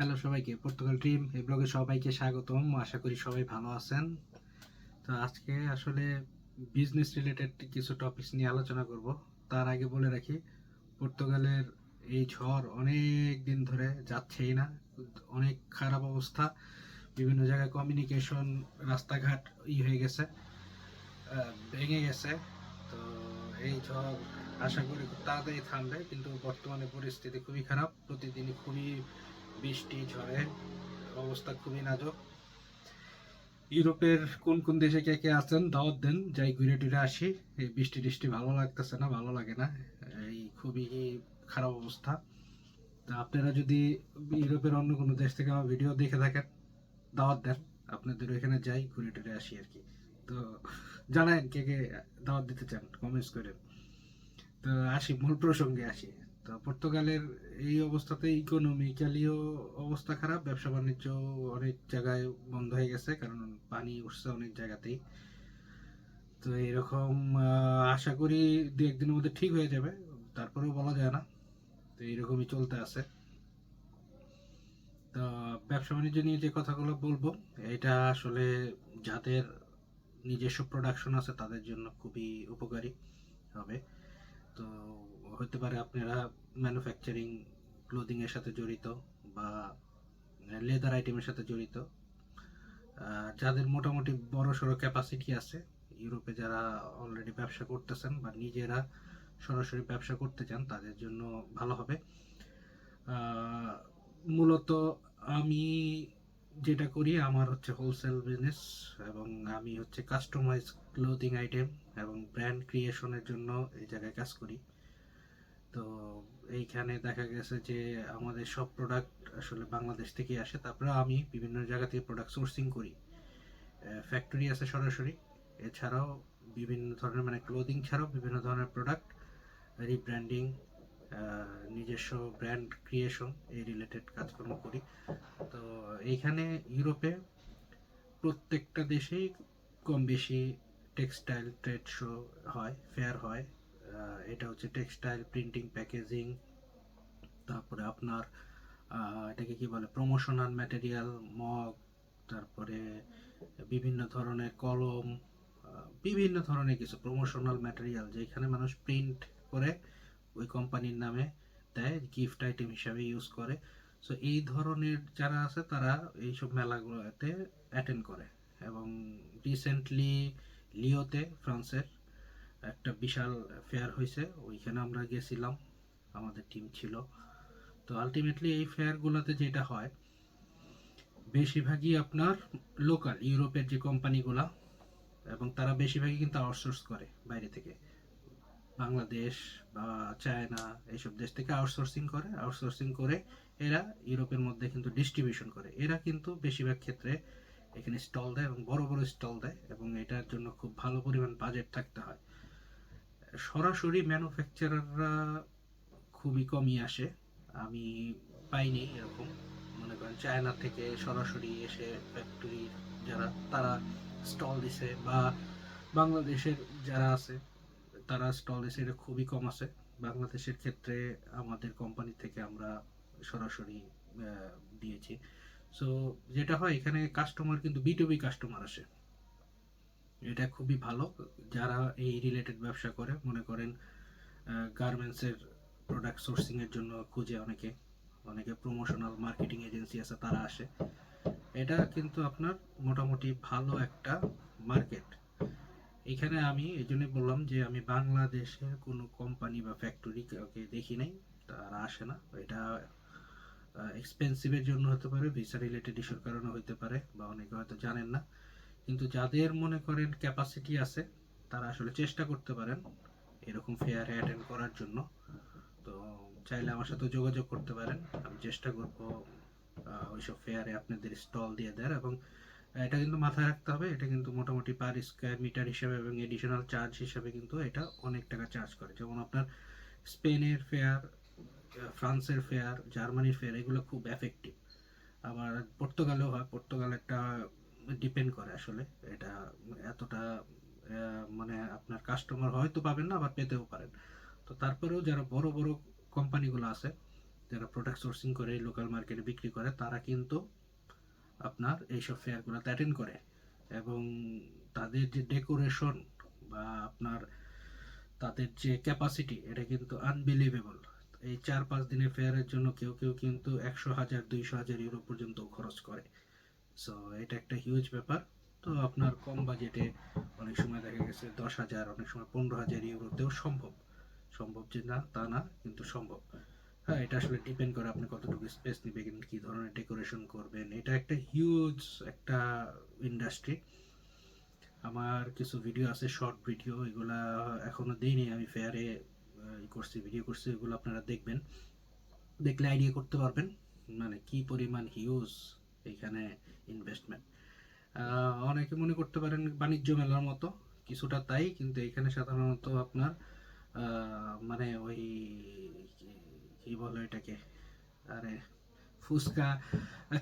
Hello সবাইকে, Portugal team এই ব্লগে সবাইকে স্বাগতম। আশা করি সবাই ভালো আছেন। তো আজকে আসলে বিজনেস রিলেটেড কিছু টপিকস নিয়ে আলোচনা করব। তার আগে বলে রাখি, পর্তুগালের এই ঝড় অনেক দিন ধরে যাচ্ছেই না। অনেক খারাপ অবস্থা। বিভিন্ন জায়গায় কমিউনিকেশন রাস্তাঘাট ই হয়ে গেছে ভেঙে গেছে। তো এই ঝড় আশা করি তাড়াতাড়ি থামবে। কিন্তু বর্তমানে পরিস্থিতি খুবই খারাপ। প্রতিদিনই খুবই বৃষ্টি, ঝড়ে, অবস্থা খুবই নাজুক। ইউরোপের কোন কোন দেশে কে কে আছেন, দাওয়াত দেন, যাই ঘুরে টুরে আসি। এই বৃষ্টি টিষ্টি ভালো লাগতেছে না, ভালো লাগে না। এই খুবই খারাপ অবস্থা। তা আপনারা যদি ইউরোপের অন্য কোনো দেশ থেকে আমার ভিডিও দেখে থাকেন, দাওয়াত দেন। আপনাদের ওইখানে যাই, ঘুরে টুরে আসি আর কি। তো জানায়েন কে কে দাওয়াত দিতে চান কমেন্টস করেন। তো আসি, মূল প্রসঙ্গে আসি। তো পর্তুগালের এই অবস্থাতে ইকোনমিক্যালিও অবস্থা খারাপ, ব্যবসা বাণিজ্য অনেক জায়গায় বন্ধ হয়ে গেছে, কারণ পানি উঠছে অনেক জায়গাতেই। তো এরকম আশা করি দু একদিনের মধ্যে ঠিক হয়ে যাবে, তারপরেও বলা যায় না। তো এইরকমই চলতে আছে। তো ব্যবসা বাণিজ্য নিয়ে যে কথাগুলো বলব, এটা আসলে যাদের নিজস্ব প্রোডাকশন আছে, তাদের জন্য খুবই উপকারী হবে। তো হতে পারে আপনারা ম্যানুফ্যাকচারিং ক্লোদিং এর সাথে জড়িত বা লেদার আইটেমের সাথে জড়িত। যাদের মোটামুটি বড় সড়ো ক্যাপাসিটি আছে, ইউরোপে যারা অলরেডি ব্যবসা করতেছেন বা নিজেরা সরাসরি ব্যবসা করতে চান, তাদের জন্য ভালো হবে। মূলত আমি যেটা করি, আমার হচ্ছে হোলসেল বিজনেস এবং আমি হচ্ছে কাস্টমাইজ ক্লোদিং আইটেম এবং ব্র্যান্ড ক্রিয়েশনের জন্য এই জায়গায় কাজ করি। তো এইখানে দেখা গেছে যে আমাদের সব প্রোডাক্ট আসলে বাংলাদেশ থেকে আসে। তারপরে আমি বিভিন্ন জায়গা থেকে প্রোডাক্ট সোর্সিং করি। ফ্যাক্টরি আছে সরাসরি। এছাড়াও বিভিন্ন ধরনের মানে ক্লোদিং ছাড়াও বিভিন্ন ধরনের প্রোডাক্ট রিব্র্যান্ডিং নিজস্ব ব্র্যান্ড ক্রিয়েশন এই রিলেটেড কাজকর্ম করি। তো এইখানে ইউরোপে প্রত্যেকটা দেশেই কম বেশি টেক্সটাইল ট্রেড শো হয় ফেয়ার হয়। এটা হচ্ছে টেক্সটাইল প্রিন্টিং প্যাকেজিং তারপরে আপনার এটাকে কি বলে প্রমোশনাল ম্যাটেরিয়াল মগ, তারপরে বিভিন্ন ধরনের কলম বিভিন্ন ধরনের কিছু প্রমোশনাল ম্যাটেরিয়াল যেখানে মানুষ প্রিন্ট করে ওই কোম্পানির নামে দেয় গিফট আইটেম হিসাবে ইউজ করে। সো এই ধরনের যারা আছে তারা এইসব মেলাগুলোতে অ্যাটেন্ড করে। এবং রিসেন্টলি লিওতে ফ্রান্সের একটা বিশাল ফেয়ার হয়েছে, ওইখানে আমরা গেছিলাম, আমাদের টিম ছিল। তো আলটিমেটলি এই ফেয়ারগুলোতে যেটা হয়, বেশিরভাগই আপনার লোকাল ইউরোপের যে কোম্পানিগুলা এবং তারা বেশিরভাগই কিন্তু আউটসোর্স করে বাইরে থেকে। বাংলাদেশ বা চায়না, এইসব দেশ থেকে আউটসোর্সিং করে আউটসোর্সিং করে এরা ইউরোপের মধ্যে কিন্তু ডিস্ট্রিবিউশন করে। এরা কিন্তু বেশিরভাগ ক্ষেত্রে এখানে স্টল দেয় এবং বড় বড় স্টল দেয়, এবং এটার জন্য খুব ভালো পরিমাণ বাজেট থাকতে হয়। সরাসরি ম্যানুফ্যাকচারাররা খুবই কমই আসে। আমি পাইনি এরকম। মনে করেন চায়না থেকে সরাসরি এসে ফ্যাক্টরি যারা, তারা স্টল দিছে বা বাংলাদেশের যারা আছে, তারা স্টল দিছে এটা খুবই কম আছে। বাংলাদেশের ক্ষেত্রে আমাদের কোম্পানি থেকে আমরা সরাসরি দিয়েছি। সো যেটা হয় এখানে কাস্টমার কিন্তু বিটুবি কাস্টমার আসে। এটা খুবই ভালো। যারা এই রিলেটেড ব্যবসা করে, মনে করেন গার্মেন্টসের প্রোডাক্ট সোর্সিং এর জন্য খুঁজে অনেকে। অনেকে প্রমোশনাল মার্কেটিং এজেন্সি আছে, তারা আসে। এটা কিন্তু আপনার মোটামুটি ভালো একটা মার্কেট এখানে আমি এই জন্য বললাম যে, আমি বাংলাদেশের কোনো কোম্পানি বা ফ্যাক্টরি কাউকে দেখি নাই, তারা আসে না। এটা এক্সপেন্সিভের জন্য হতে পারে ভিসা রিলেটেড ইস্যুর কারণে হতে পারে, বা অনেকে হয়তো জানেন না। কিন্তু যাদের মনে করেন ক্যাপাসিটি আছে, তারা আসলে চেষ্টা করতে পারেন এরকম ফেয়ারে অ্যাটেন্ড করার জন্য। তো চাইলে আমার সাথে যোগাযোগ করতে পারেন। আমি চেষ্টা করব ওইসব ফেয়ারে আপনাদের স্টল দিয়ে দেওয়ার এবং এটা কিন্তু মাথায় রাখতে হবে। এটা কিন্তু মোটামুটি পার স্কোয়ার মিটার হিসাবে এবং এডিশনাল চার্জ হিসাবে কিন্তু এটা অনেক টাকা চার্জ করে। যেমন আপনার স্পেনের ফেয়ার ফ্রান্সের ফেয়ার জার্মানির ফেয়ার এগুলো খুব এফেক্টিভ আবার পর্তুগালেও হয়। পর্তুগাল একটা ডিপেন্ড করে আসলে। এটা এতটা মানে আপনার কাস্টমার হয়তো পাবেন না, আবার পেতেও পারেন। তো তারপরেও যারা বড় বড় কোম্পানিগুলো আছে, যারা প্রোডাক্ট সোর্সিং করে লোকাল মার্কেটে বিক্রি করে, তারা কিন্তু আপনার এইসব ফেয়ারগুলোতে অ্যাটেন্ড করে। এবং তাদের যে ডেকোরেশন বা আপনার তাদের যে ক্যাপাসিটি এটা কিন্তু আনবিলিভেবল এই চার পাঁচ দিনের ফেয়ারের জন্য কেউ কেউ কিন্তু একশো হাজার, দুইশো হাজার ইউরো পর্যন্ত খরচ করে। সো এটা একটা হিউজ ব্যাপার। তো আপনার কম বাজেটে অনেক সময় দেখা গেছে দশ হাজার, অনেক সময় পনেরো হাজার ইউরোতেও সম্ভব। সম্ভব যে না, তা না, কিন্তু সম্ভব। হ্যাঁ এটা আসলে ডিপেন্ড করে আপনি কতটুকু স্পেস নেবেন, কি ধরনের ডেকোরেশন করবেন। এটা একটা হিউজ একটা ইন্ডাস্ট্রি আমার কিছু ভিডিও আছে শর্ট ভিডিও এগুলা এখনও দিইনি, আমি ফেয়ারে করছি ভিডিও করছি এগুলো আপনারা দেখবেন। দেখলে আইডিয়া করতে পারবেন। মানে কি পরিমাণ হিউজ এখানে ইনভেস্টমেন্ট অনেকে মনে করতে পারেন বাণিজ্য মেলার মতো, কিছুটা তাই, কিন্তু এখানে সাধারণত আপনার মানে ওই কি- বলে এটাকে আরে ফুচকা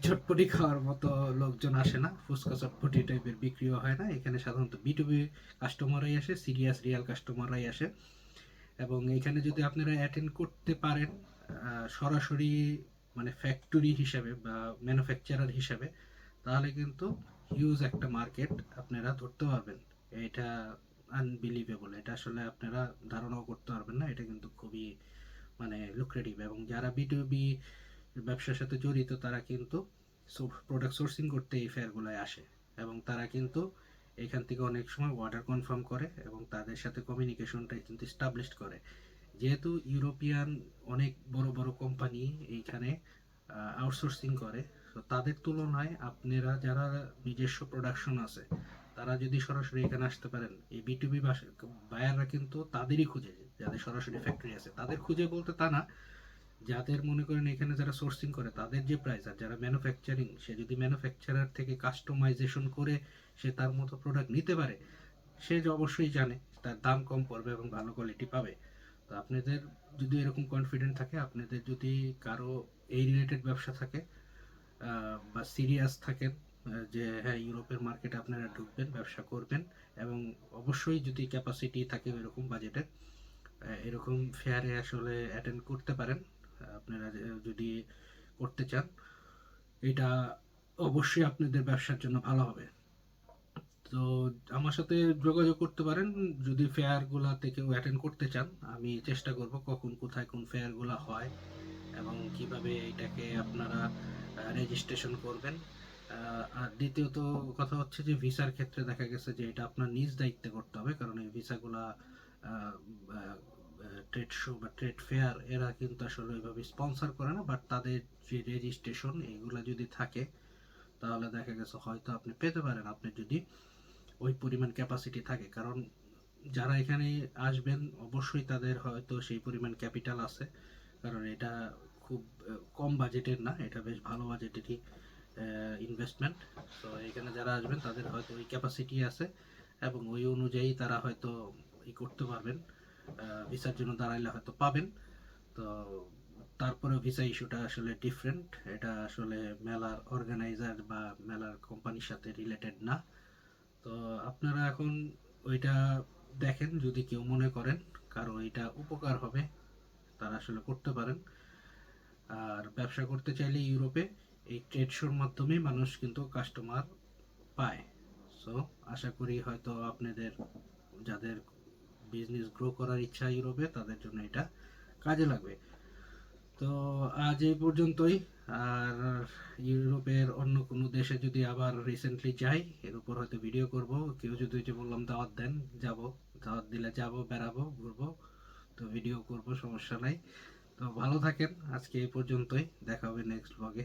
চটপটি খাওয়ার মতো লোকজন আসে না, ফুচকা চটপটি টাইপের বিক্রিও হয় না। এখানে সাধারণত বিটুবি কাস্টমাররাই আসে সিরিয়াস রিয়াল কাস্টমাররাই আসে। এবং এখানে যদি আপনারা অ্যাটেন্ড করতে পারেন সরাসরি মানে ফ্যাক্টরি হিসাবে বা ম্যানুফ্যাকচারার হিসাবে, তাহলে কিন্তু হিউজ একটা মার্কেট আপনারা ধরতে পারবেন। এটা আনবিলিভেবল এটা আসলে আপনারা ধারণাও করতে পারবেন না, এটা কিন্তু খুবই মানে লুক্রেটিভ এবং যারা বিটুবি ব্যবসার সাথে জড়িত, তারা কিন্তু প্রোডাক্ট সোর্সিং করতে এই ফেয়ারগুলোয় আসে এবং তারা কিন্তু এখান থেকে অনেক সময় অর্ডার কনফার্ম করে এবং তাদের সাথে কমিউনিকেশনটা কিন্তু স্টাবলিশ করে। যেহেতু ইউরোপিয়ান অনেক বড় বড় কোম্পানি এইখানে আউটসোর্সিং করে, তো তাদের তুলনায় আপনারা যারা নিজস্ব প্রোডাকশন আছে, তারা যদি সরাসরি এখানে আসতে পারেন, এই বিটুবি বায়াররা কিন্তু তাদেরই খুঁজে, যাদের সরাসরি ফ্যাক্টরি আছে। তাদের খুঁজে বলতে তা না, যাদের মনে করেন এখানে যারা সোর্সিং করে, তাদের যে প্রাইস আর যারা ম্যানুফ্যাকচারিং সে যদি ম্যানুফ্যাকচারার থেকে কাস্টমাইজেশন করে সে তার মতো প্রোডাক্ট নিতে পারে, সে অবশ্যই জানে, তার দাম কম পড়বে এবং ভালো কোয়ালিটি পাবে। আপনাদের যদি এরকম কনফিডেন্ট থাকে, আপনাদের যদি কারও এই রিলেটেড ব্যবসা থাকে বা সিরিয়াস থাকেন যে হ্যাঁ ইউরোপের মার্কেটে আপনারা ঢুকবেন, ব্যবসা করবেন, এবং অবশ্যই যদি ক্যাপাসিটি থাকে এরকম বাজেটে এরকম ফেয়ারে আসলে অ্যাটেন্ড করতে পারেন, আপনারা যদি করতে চান, এটা অবশ্যই আপনাদের ব্যবসার জন্য ভালো হবে। তো আমার সাথে যোগাযোগ করতে পারেন। যদি ফেয়ারগুলোতে কেউ অ্যাটেন্ড করতে চান, আমি চেষ্টা করব কখন, কোথায়, কোন ফেয়ারগুলো হয় এবং কীভাবে এটাকে আপনারা রেজিস্ট্রেশন করবেন। আর দ্বিতীয়ত কথা হচ্ছে যে ভিসার ক্ষেত্রে দেখা গেছে যে এটা আপনার নিজ দায়িত্বে করতে হবে, কারণ এই ভিসাগুলা ট্রেড শো বা ট্রেড ফেয়ার এরা কিন্তু আসলে ওইভাবে স্পন্সর করে না বাট তাদের যে রেজিস্ট্রেশন এগুলা যদি থাকে, তাহলে দেখা গেছে হয়তো আপনি পেতে পারেন। আপনি যদি ওই পরিমাণ ক্যাপাসিটি থাকে। কারণ যারা এখানে আসবেন, অবশ্যই তাদের হয়তো সেই পরিমাণ ক্যাপিটাল আছে। কারণ এটা খুব কম বাজেটের না, এটা বেশ ভালো বাজেটেরই ইনভেস্টমেন্ট তো এখানে যারা আসবেন, তাদের হয়তো ওই ক্যাপাসিটি আছে এবং ওই অনুযায়ী তারা হয়তো ই করতে পারবেন। ভিসার জন্য দাঁড়াইলে হয়তো পাবেন। তো তারপরে ভিসা ইস্যুটা আসলে ডিফারেন্ট এটা আসলে মেলার অর্গানাইজার বা মেলার কোম্পানির সাথে রিলেটেড না। তো আপনারা এখন ওইটা দেখেন যদি কেউ মনে করেন কারও এটা উপকার হবে, তারা আসলে করতে পারেন। আর ব্যবসা করতে চাইলে ইউরোপে এই ট্রেড শোর মাধ্যমে মানুষ কিন্তু কাস্টমার পায়। সো আশা করি হয়তো আপনাদের, যাদের বিজনেস গ্রো করার ইচ্ছা ইউরোপে, তাদের জন্য এটা কাজে লাগবে। তো আজ এই পর্যন্তই। আর ইউরোপের অন্য কোনো দেশে যদি আবার রিসেন্টলি যাই, এর উপর হয়তো ভিডিও করব। কেউ যদি যে বললাম দাওয়াত দেন, যাব। দাওয়াত দিলে যাব, বেড়াবো, ঘুরবো, তো ভিডিও করব, সমস্যা নাই। তো ভালো থাকেন, আজকে এই পর্যন্তই। দেখা হবে নেক্সট ব্লগে